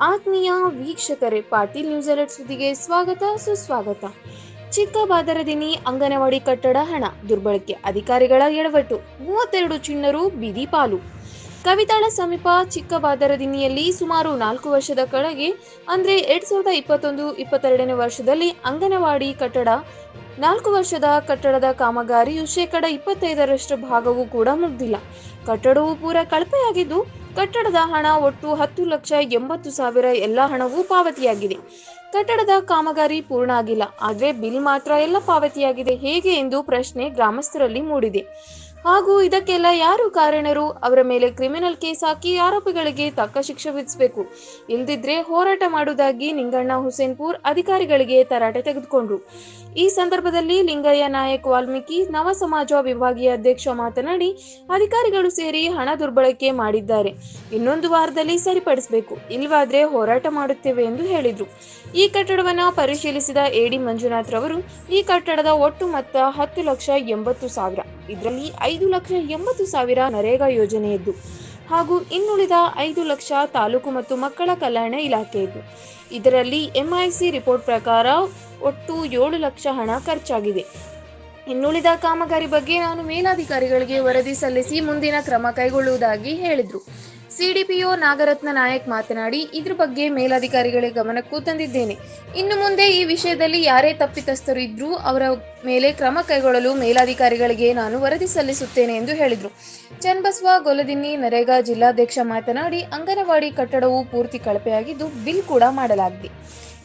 ವೀಕ್ಷಕರೇ, Patil news alert ಸುದ್ದಿಗೆ ಸ್ವಾಗತ, ಸುಸ್ವಾಗತ. ಚಿಕ್ಕಬಾದರದಿನಿ ಅಂಗನವಾಡಿ ಕಟ್ಟಡ ಹಣ, ದುರ್ಬಳಕೆ ಅಧಿಕಾರಿಗಳ ಎಡವಟ್ಟು, ಮೂವತ್ತೆರಡು ಚಿಣ್ಣರು ಬೀದಿ ಪಾಲು. ಕವಿತಾಳ ಸಮೀಪ ಚಿಕ್ಕಬಾದರದಿನಿಯಲ್ಲಿ ಸುಮಾರು ನಾಲ್ಕು ವರ್ಷದ ಕೆಳಗೆ, ಅಂದರೆ ಎರಡ್ ಸಾವಿರದ ಇಪ್ಪತ್ತೊಂದು, ಇಪ್ಪತ್ತೆರಡನೇ ವರ್ಷದಲ್ಲಿ ಅಂಗನವಾಡಿ ಕಟ್ಟಡ, ನಾಲ್ಕು ವರ್ಷದ ಕಟ್ಟಡದ ಕಾಮಗಾರಿಯು ಶೇಕಡ ಇಪ್ಪತ್ತೈದರಷ್ಟು ಭಾಗವೂ ಕೂಡ ಮುಗ್ದಿಲ್ಲ. ಕಟ್ಟಡವು ಪೂರ ಕಳಪೆಯಾಗಿದ್ದು ಕಟ್ಟಡದ ಹಣ ಒಟ್ಟು ಹತ್ತು ಲಕ್ಷ ಎಂಬತ್ತು ಸಾವಿರ ಎಲ್ಲ ಹಣವೂ ಪಾವತಿಯಾಗಿದೆ. ಕಟ್ಟಡದ ಕಾಮಗಾರಿ ಪೂರ್ಣ ಆಗಿಲ್ಲ. ಆದರೆ ಬಿಲ್ ಮಾತ್ರ ಎಲ್ಲ ಪಾವತಿಯಾಗಿದೆ. ಹೇಗೆ ಎಂದು ಪ್ರಶ್ನೆ ಗ್ರಾಮಸ್ಥರಲ್ಲಿ ಮೂಡಿದೆ. ಹಾಗೂ ಇದಕ್ಕೆಲ್ಲ ಯಾರು ಕಾರಣರು? ಅವರ ಮೇಲೆ ಕ್ರಿಮಿನಲ್ ಕೇಸ್ ಹಾಕಿ ಆರೋಪಿಗಳಿಗೆ ತಕ್ಕ ಶಿಕ್ಷೆ ವಿಧಿಸಬೇಕು. ಇಲ್ದಿದ್ರೆ ಹೋರಾಟ ಮಾಡುವುದಾಗಿ ನಿಂಗಣ್ಣ ಹುಸೇನ್ಪುರ್ ಅಧಿಕಾರಿಗಳಿಗೆ ತರಾಟೆ ತೆಗೆದುಕೊಂಡ್ರು. ಈ ಸಂದರ್ಭದಲ್ಲಿ ಲಿಂಗಯ್ಯ ನಾಯಕ್ ವಾಲ್ಮೀಕಿ, ನವ ಸಮಾಜ ವಿಭಾಗೀಯ ಅಧ್ಯಕ್ಷ ಮಾತನಾಡಿ, ಅಧಿಕಾರಿಗಳು ಸೇರಿ ಹಣ ದುರ್ಬಳಕೆ ಮಾಡಿದ್ದಾರೆ. ಇನ್ನೊಂದು ವಾರದಲ್ಲಿ ಸರಿಪಡಿಸಬೇಕು. ಇಲ್ವಾದ್ರೆ ಹೋರಾಟ ಮಾಡುತ್ತೇವೆ ಎಂದು ಹೇಳಿದ್ರು. ಈ ಕಟ್ಟಡವನ್ನು ಪರಿಶೀಲಿಸಿದ ಎಡಿ ಮಂಜುನಾಥ್ ರವರು, ಈ ಕಟ್ಟಡದ ಒಟ್ಟು ಮೊತ್ತ ಹತ್ತು ಲಕ್ಷ ಎಂಬತ್ತು ಸಾವಿರ. ಇದರಲ್ಲಿ ಐದು ಲಕ್ಷ ಎಂಬತ್ತು ಸಾವಿರ ನರೇಗಾ ಯೋಜನೆಯದ್ದು ಹಾಗೂ ಇನ್ನುಳಿದ ಐದು ಲಕ್ಷ ತಾಲೂಕು ಮತ್ತು ಮಕ್ಕಳ ಕಲ್ಯಾಣ ಇಲಾಖೆಯದ್ದು. ಇದರಲ್ಲಿ ಎಂಐಸಿ ರಿಪೋರ್ಟ್ ಪ್ರಕಾರ ಒಟ್ಟು ಏಳು ಲಕ್ಷ ಹಣ ಖರ್ಚಾಗಿದೆ. ಇನ್ನುಳಿದ ಕಾಮಗಾರಿ ಬಗ್ಗೆ ನಾನು ಮೇಲಾಧಿಕಾರಿಗಳಿಗೆ ವರದಿ ಸಲ್ಲಿಸಿ ಮುಂದಿನ ಕ್ರಮ ಕೈಗೊಳ್ಳುವುದಾಗಿ ಹೇಳಿದರು. ಸಿಡಿಪಿಒ ನಾಗರತ್ನ ನಾಯಕ್ ಮಾತನಾಡಿ, ಇದ್ರ ಬಗ್ಗೆ ಮೇಲಾಧಿಕಾರಿಗಳ ಗಮನಕ್ಕೂ ತಂದಿದ್ದೇನೆ ಇನ್ನು ಮುಂದೆ ಈ ವಿಷಯದಲ್ಲಿ ಯಾರೇ ತಪ್ಪಿತಸ್ಥರು ಇದ್ರೂ ಅವರ ಮೇಲೆ ಕ್ರಮ ಕೈಗೊಳ್ಳಲು ಮೇಲಾಧಿಕಾರಿಗಳಿಗೆ ನಾನು ವರದಿ ಸಲ್ಲಿಸುತ್ತೇನೆ ಎಂದು ಹೇಳಿದರು. ಚನ್ನಬಸವ, ಗೊಲದಿನ್ನಿ, ನರೇಗಾ ಜಿಲ್ಲಾಧ್ಯಕ್ಷ ಮಾತನಾಡಿ, ಅಂಗನವಾಡಿ ಕಟ್ಟಡವು ಪೂರ್ತಿ ಕಳಪೆಯಾಗಿದ್ದು ಬಿಲ್ ಕೂಡ ಮಾಡಲಾಗಿದೆ.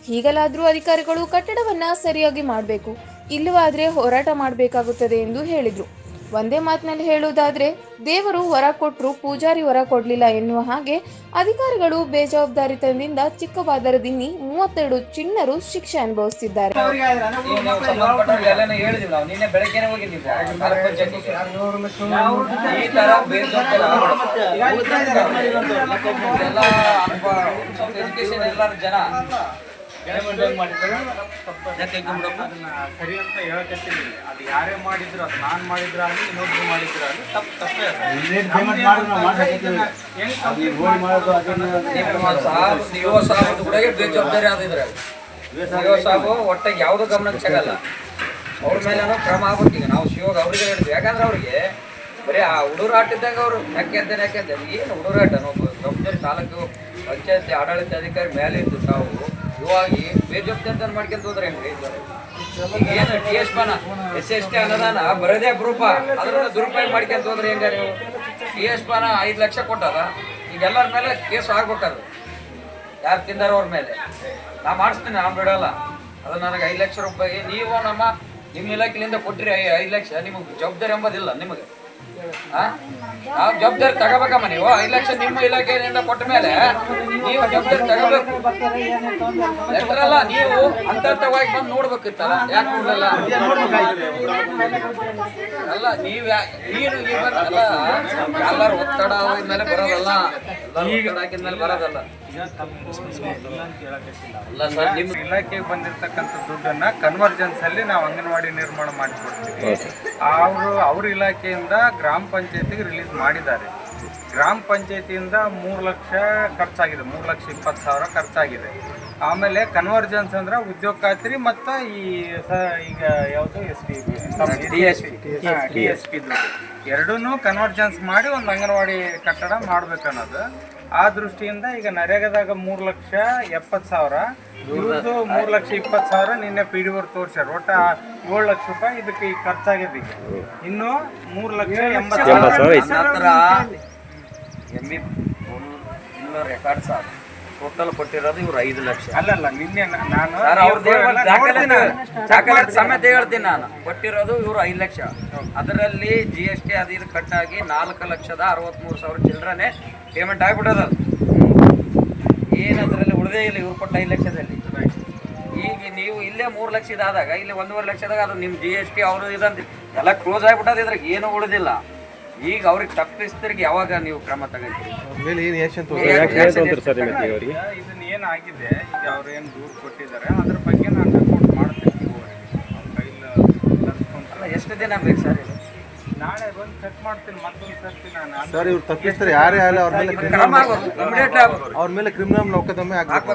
ಹೀಗಲಾದರೂ ಅಧಿಕಾರಿಗಳು ಕಟ್ಟಡವನ್ನು ಸರಿಯಾಗಿ ಮಾಡಬೇಕು, ಇಲ್ಲವಾದರೆ ಹೋರಾಟ ಮಾಡಬೇಕಾಗುತ್ತದೆ ಎಂದು ಹೇಳಿದರು. ಒಂದೇ ಮಾತಿನಲ್ಲಿ ಹೇಳುವುದಾದ್ರೆ ದೇವರು ವರ ಕೊಟ್ಟರು ಪೂಜಾರಿ ವರ ಕೊಡಲಿಲ್ಲ ಎನ್ನುವ ಹಾಗೆ ಅಧಿಕಾರಿಗಳು ಬೇಜವಾಬ್ದಾರಿತನದಿಂದ ಚಿಕ್ಕಬಾದರದಿನ್ನಿ ಮೂವತ್ತೆರಡು ಚಿಣ್ಣರು ಶಿಕ್ಷೆ ಅನುಭವಿಸುತ್ತಿದ್ದಾರೆ ಜನ. ಅದನ್ನ ಸರಿ ಅಂತ ಹೇಳಕತ್ತೀನಿ ಅದು ಯಾರೇ ಮಾಡಿದ್ರು ಅದು ನಾನು ಮಾಡಿದ್ರು ಆಗಲಿ ಇನ್ನೊಬ್ರು ಮಾಡಿದ್ರು ಆಗಲಿ ತಪ್ಪು ತಪ್ಪೇ ನೀವು ಸಾಹೇಬ್ ಯುವ ಸಾಹೇಬ್ ಕೂಡ ಬೇಜವಾಬ್ದಾರಿ ಆದಿದ್ರೆ ಯುವ ಸಾಹೇಬು ಒಟ್ಟಾಗಿ ಯಾವ್ದು ಗಮನಕ್ಕೆ ಸಿಗಲ್ಲ ಅವ್ರ ಮೇಲೆ ಕ್ರಮ ಆಗ್ಬೇಕು ಈಗ. ನಾವು ಶಿವಾಗ ಅವ್ರಿಗೆ ಹೇಳಿದ್ವಿ. ಯಾಕಂದ್ರೆ ಅವ್ರಿಗೆ ಬರೀ ಆ ಹುಡುಗರು ಇದ್ದಾಗ ಅವರು. ಯಾಕೆ ಅಂತ ಏನು ಹುಡುಗರಾಟ ನಾವು ಜವಾಬ್ದಾರಿ ತಾಲೂಕು ಪಂಚಾಯತಿ ಆಡಳಿತ ಅಧಿಕಾರಿ ಮೇಲೆ ಇದ್ದು ತಾವು ಇವಾಗಿ ಬೇಜವಾಬ್ದಾರಿತನ ಮಾಡ್ಕೊಂತ ಹೋದ್ರೆ ಏನು ಟಿ ಎಸ್ ಪನ ಎಸ್ ಎಸ್ ಟಿ ಅನುದಾನ, ಬರೋದೇ ಅಪರೂಪ. ಅದನ್ನ ದುರುಪಯೋಗ ಮಾಡ್ಕೊಂತ ಹೋದ್ರೆ ಹೆಂಗ ನೀವು? ಟಿ ಎಸ್ ಪನ ಐದು ಲಕ್ಷ ಕೊಟ್ಟದ ಈಗ ಎಲ್ಲರ ಮೇಲೆ ಕೇಸ್ ಆಗ್ಬೇಕದು ಯಾರು ತಿಂದಾರ ಅವ್ರ ಮೇಲೆ. ನಾ ಮಾಡಿಸ್ತೀನಿ, ನಾನು ಬಿಡಲ್ಲ. ಅದು ನನಗೆ ಐದು ಲಕ್ಷ ರೂಪಾಯಿ ನೀವು ನಮ್ಮ ನಿಮ್ಮ ಇಲಾಖೆಯಿಂದ ಕೊಟ್ಟಿರಿ ಐದು ಲಕ್ಷ, ನಿಮಗೆ ಜವಾಬ್ದಾರಿ ಎಂಬುದಿಲ್ಲ ನಿಮಗೆ? ನಾವು ಜವಾಬ್ದಾರಿ ತಗೋಬೇಕಮ್ಮ ನೀವು. ಐದು ಲಕ್ಷ ನಿಮ್ಮ ಇಲಾಖೆಯಿಂದ ಕೊಟ್ಟ ಮೇಲೆ ನೀವು ಜವಾಬ್ದಾರಿ ತಗೋಬೇಕು. ಲೆಟರ್ ಅಲ್ಲ ನೀವು ಅಂತ ಹಂತವಾಗಿ ಬಂದು ನೋಡ್ಬೇಕಿತ್ತಲ್ಲ, ಯಾಕೆ ನೋಡಲ್ಲ ಅಲ್ಲ ನೀವ್ಯಾ ನೀನು ಇವತ್ತಲ್ಲ ಎಲ್ಲರೂ ಒತ್ತಡ ಮೇಲೆ ಬರೋದಲ್ಲ. ಇಲಾಖೆಗೆ ಬಂದಿರತಕ್ಕಂಥ ದುಡ್ಡನ್ನ ಕನ್ವರ್ಜೆನ್ಸ್ ಅಲ್ಲಿ ನಾವು ಅಂಗನವಾಡಿ ನಿರ್ಮಾಣ ಮಾಡಿಕೊಡ್ತೀವಿ. ಅವರು ಅವ್ರ ಇಲಾಖೆಯಿಂದ ಗ್ರಾಮ ಪಂಚಾಯತಿಗೆ ರಿಲೀಸ್ ಮಾಡಿದ್ದಾರೆ. ಗ್ರಾಮ ಪಂಚಾಯತಿಯಿಂದ ಮೂರು ಲಕ್ಷ ಖರ್ಚಾಗಿದೆ. ಮೂರು ಲಕ್ಷ ಇಪ್ಪತ್ತು ಸಾವಿರ ಖರ್ಚಾಗಿದೆ. ಆಮೇಲೆ ಕನ್ವರ್ಜೆನ್ಸ್ ಅಂದ್ರೆ ಉದ್ಯೋಗ ಖಾತ್ರಿ ಮತ್ತು ಈ ಸ ಈಗ ಯಾವುದು S T DSP. D S P ಎರಡೂ ಕನ್ವರ್ಜೆನ್ಸ್ ಮಾಡಿ ಒಂದು ಅಂಗನವಾಡಿ ಕಟ್ಟಡ ಮಾಡ್ಬೇಕನ್ನೋದು. ಆ ದೃಷ್ಟಿಯಿಂದ ಈಗ ನರೇಗಾದಾಗ ಮೂರು ಲಕ್ಷ ಎಪ್ಪತ್ತು ಸಾವಿರ ಇವ್ರದ್ದು ಮೂರು ಲಕ್ಷ ಇಪ್ಪತ್ತು ಸಾವಿರ ನಿನ್ನೆ ಪಿ ಡಿ ಅವ್ರು ತೋರಿಸ್ಯಾರ. ಒಟ್ಟ ಏಳು ಲಕ್ಷ ರೂಪಾಯಿ ಇದಕ್ಕೆ ಈಗ ಖರ್ಚಾಗಿದೆ ಈಗ. ಇನ್ನು ಮೂರು ಲಕ್ಷ ಎಂಬತ್ತು ಸಾವಿರ ಎಮ್ಮಿ ಸಾವಿರ ಟೋಟಲ್ ಕೊಟ್ಟಿರೋದು ಇವ್ರು ಐದು ಲಕ್ಷ. ಅಲ್ಲಲ್ಲ ನಿನ್ನೆ ನಾನು ಸರ್ ಅವ್ರದ್ದು ಇವ್ರದ್ದು ದಾಖಲೆ ನೋಡ್ತೀನಿ ನಾನು. ದಾಖಲೆ ಸಮೇತ ಹೇಳ್ತೀನಿ ನಾನು. ಕೊಟ್ಟಿರೋದು ಇವ್ರು ಐದು ಲಕ್ಷ. ಅದರಲ್ಲಿ ಜಿ ಎಸ್ ಟಿ ಅದು ಇದು ಕಟ್ಟಾಗಿ ನಾಲ್ಕು ಲಕ್ಷದ ಅರವತ್ತ್ಮೂರು ಸಾವಿರ ಚಿಲ್ಡ್ರನೆ ಪೇಮೆಂಟ್ ಆಗ್ಬಿಟ್ಟದ. ಏನು ಅದರಲ್ಲಿ ಉಳಿದೇ ಇಲ್ಲ ಇವ್ರು ಕೊಟ್ಟ ಐದು ಲಕ್ಷದಲ್ಲಿ. ಈಗ ನೀವು ಇಲ್ಲೇ ಮೂರು ಲಕ್ಷ ಇದಾದಾಗ ಇಲ್ಲಿ ಒಂದೂವರೆ ಲಕ್ಷದಾಗ ಅದು ನಿಮ್ಮ ಜಿ ಎಸ್ ಟಿ ಅವರು ಇದಂತ. ಎಲ್ಲ ಕ್ಲೋಸ್ ಆಗಿಬಿಟ್ಟದ ಇದ್ರಾಗ ಏನೂ ಉಳಿದಿಲ್ಲ. ಈಗ ಅವ್ರಿಗೆ ತಪ್ಪಿಸ್ತರಿಗೆ ಯಾವಾಗ ನೀವು ಕ್ರಮ ತಗೊಂತೀರಿ? ಅವರಿಗೆ ಇದನ್ನ ಏನಾಗಿದೆ ಈಗ ಅವ್ರು ಏನು ದೂರು ಕೊಟ್ಟಿದ್ದಾರೆ? ಅದ್ರ ಬಗ್ಗೆ ನಾನು ರಿಪೋರ್ಟ್ ಮಾಡ್ತೀನಿ ಅವ್ರ ಕೈಲಿ ಎಷ್ಟು ದಿನ ಬೇಕು ಸರ್ ಇದು? ನಾಳೆ ಬಂದು ಚೆಕ್ ಮಾಡ್ತೀನಿ ಮತ್ತೊಂದು ಸರ್ತಿ ನಾನು. ಸರ್ ಇವ್ರು ತಪ್ಪಿಸ್ತಾರೆ. ಯಾರೇ ಆಗಲಿ ಅವ್ರ ಮೇಲೆ ಕ್ರಮ ಆಗ್ಬೇಕು ಇಮಿಡಿಯೇಟ್ಲಿ ಆಗ್ಬೇಕು. ಅವ್ರ ಮೇಲೆ ಕ್ರಿಮಿನಲ್ ಮೊಕದ್ದಮೆ ಆಗ್ಬೇಕು.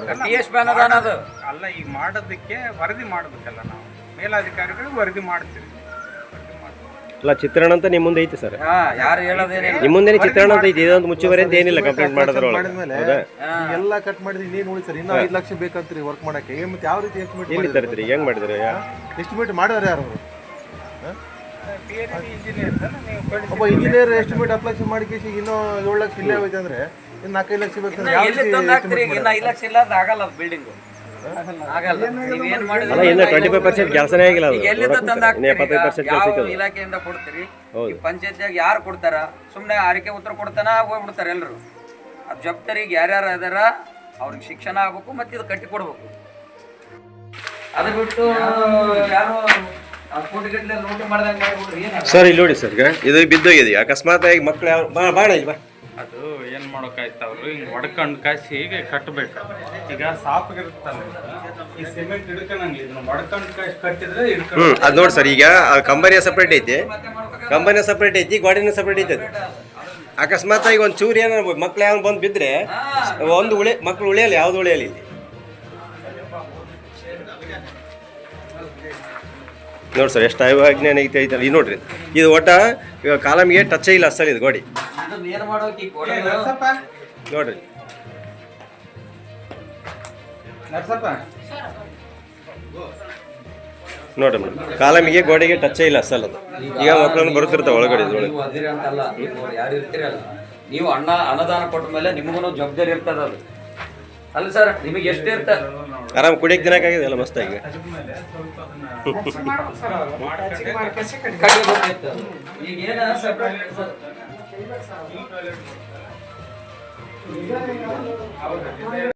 ಅಲ್ಲ ಈಗ ಮಾಡೋದಕ್ಕೆ ವರದಿ ಮಾಡಬೇಕಲ್ಲ ನಾವು. ಮೇಲಾಧಿಕಾರಿಗಳಿಗೆ ವರದಿ ಮಾಡ್ತೀವಿ. ಅಲ್ಲ ಚಿತ್ರಣ ಅಂತ ನಿಮ್ಮ ಮುಂದೆ ಐತಿ ಸರ್. ಹಾ ಯಾರು ಹೇಳೋದೇನಿಲ್ಲ. ನಿಮ್ಮ ಮುಂದೆ ಚಿತ್ರಣ ಅಂತ ಐತಿ ಇದೊಂದು ಮುಚ್ಚುವರೆ ಅಂತ ಏನಿಲ್ಲ ಕಂಪ್ಲೇಂಟ್ ಮಾಡೋದ್ರೊಳಗೆ. ಮಾಡಿದ್ಮೇಲೆ ಹೌದಾ? ಎಲ್ಲ ಕಟ್ ಮಾಡಿದ್ರೆ ಇನ್ನೇನು ಉಳಿ ಸರ್. ಇನ್ನೂ ಐದು ಲಕ್ಷ ಬೇಕಂತ್ರಿ ವರ್ಕ್ ಮಾಡಕ್ಕೆ. ಏನ್ ಮತ್ತೆ ಯಾವ ರೀತಿ ಎಸ್ಟಿಮೇಟ್ ಎಲ್ಲಿ ತರ್ತೀರಿ ಹೆಂಗ್ ಮಾಡಿದ್ರಿ? ಎಸ್ಟಿಮೇಟ್ ಮಾಡೋರು ಯಾರು ಅವರು? ಒಬ್ಬ ಇಂಜಿನಿಯರ್ ಎಸ್ಟಿಮೇಟ್ ಹತ್ತು ಲಕ್ಷ ಮಾಡಿ ಕೇಸಿ ಇನ್ನೂ ಏಳು ಲಕ್ಷ ಇಲ್ಲೇ ಹೋಯ್ತು ಅಂದ್ರೆ ಇನ್ನು ನಾಲ್ಕೈದು ಲಕ್ಷ ಎಲ್ಲಿ ತಂದು ಹಾಕ್ತೀರಿ? ಈಗ ಇನ್ನ ಐದು ಲಕ್ಷ ಇಲ್ಲ ಆಗಲ್ಲ ಬಿಲ್ಡಿಂಗ್ ಅಲ್ಲ ಮಾಡಿದ್ರಿ ಇನ್ನು ಟ್ವೆಂಟಿ ಫೈವ್ ಪರ್ಸೆಂಟ್ ಕೆಲಸನೇ ಆಗಿಲ್ಲ ಅದು. ಈಗ ಎಲ್ಲಿಂದ ತಂದು ಎಪ್ಪತ್ತೈದು ಪರ್ಸೆಂಟ್ ಕೆಲಸ ಯಾವ ಇಲಾಖೆಯಿಂದ ಕೊಡ್ತೀರಿ? ಹೌದು. ಈ ಪಂಚಾಯತ್ಯಾಗ ಯಾರು ಕೊಡ್ತಾರ? ಸುಮ್ಮನೆ ಆರಿಕೆ ಉತ್ತರ ಕೊಡ್ತಾನ ಹೋಗ್ಬಿಡ್ತಾರೆ ಎಲ್ಲರೂ ಆ ಜವಾಬ್ದಾರಿಗೆ ಯಾರ್ಯಾರು ಅದಾರ ಅವ್ರಿಗೆ ಶಿಕ್ಷಣ ಆಗ್ಬೇಕು ಮತ್ತೆ ಇದು ಕಟ್ಟಿ ಕೊಡ್ಬೇಕು. ಅದು ಬಿಟ್ಟು ಯಾರು ಕೋಟಿಗಟ್ಟಲೆ ಲೂಟಿ ಮಾಡ್ದಂಗೆ ಮಾಡ್ಬಿಟ್ರಿ ಏನು ಸರ್ ಇಲ್ಲಿ ನೋಡಿ ಸರ್ ಈಗ ಇದು ಬಿದ್ದೋಗಿದೆ. ಅಕಸ್ಮಾತ್ ಆಗಿ ಮಕ್ಳು ಯಾವ ಬಾ ಬಾಣ ಇಲ್ಲಿ ಬಾ. ಅದು ಏನು ಮಾಡೋಕ್ಕಾಯ್ತು ಅವರು? ಹಿಂಗೆ ಹೊಡ್ಕೊಂಡು ಕಾಸಿ ಹೀಗೆ ಕಟ್ಟಬೇಕು ಈಗ ಸಾಪಿಗಿರುತ್ತಲ್ಲ, ಈ ಸಿಮೆಂಟ್ ಹಿಡ್ಕೊಂಡಂಗಿಲ್ಲ ಇದನ್ನ ಹೊಡ್ಕೊಂಡು ಕಾಸಿ ಕಟ್ಟಿದ್ರೆ ಹ್ಮ್, ಅದು ನೋಡಿ ಸರ್, ಈಗ ಕಂಬನಿಯ ಸಪ್ರೇಟ್ ಐತಿ. ಕಂಬನಿಯ ಸಪ್ರೇಟ್ ಐತಿ, ಗಾಡಿನ ಸಪ್ರೇಟ್ ಐತಿ ಅದು. ಅಕಸ್ಮಾತ್ ಈಗ ಒಂದು ಚೂರು ಏನೋ ಮಕ್ಳು ಯಾವ ಬಂದು ಬಿದ್ರೆ, ಒಂದು ಉಳಿ ಮಕ್ಳು ಉಳಿಯಲ್ಲ, ಯಾವ್ದು ಉಳಿಯಲ್ಲ ಇಲ್ಲಿ. ನೋಡಿ ಸರ್ ಎಷ್ಟು ಅಜ್ಞಾನ ಐತೆ ಐತೆ ಇದು ನೋಡ್ರಿ. ಇದು ಒಟ್ಟ ಇವಾಗ ಕಾಲಮ್ಗೆ ಟಚ್ ಇಲ್ಲ ಅಸಲ್ ಇದು ಗೋಡಿ. ನೋಡ್ರಿ. ನೋಡ್ರಿ ಮೇಡಮ್ ಕಾಲಮಿಗೆ ಗೋಡೆಗೆ ಟಚ್ ಇಲ್ಲ ಅಸಲ್ ಅದು. ಈಗ ಮಕ್ಕಳನ್ನು ಬರುತ್ತಿರ್ತಾವೆ ಒಳಗಡೆ ನೀವು ಅಣ್ಣ ಅಂತಲ್ಲ ನೀವು ಯಾರು ಇರ್ತೀರಲ್ಲ. ನೀವು ಅನ್ನ ಅನ್ನದಾನ ಕೊಟ್ಟ ಮೇಲೆ ನಿಮಗೂ ಜವಾಬ್ದಾರಿ ಇರ್ತದ ಅದು. ಅಲ್ಲ ಸರ್ ನಿಮಗೆ ಎಷ್ಟು ಇರ್ತ ಆರಾಮ್ ಕುಡಿಯಕ್ಕೆ ದಿನಕ್ಕಾಗಿದೆ ಎಲ್ಲ ಮಸ್ತ್ ಈಗ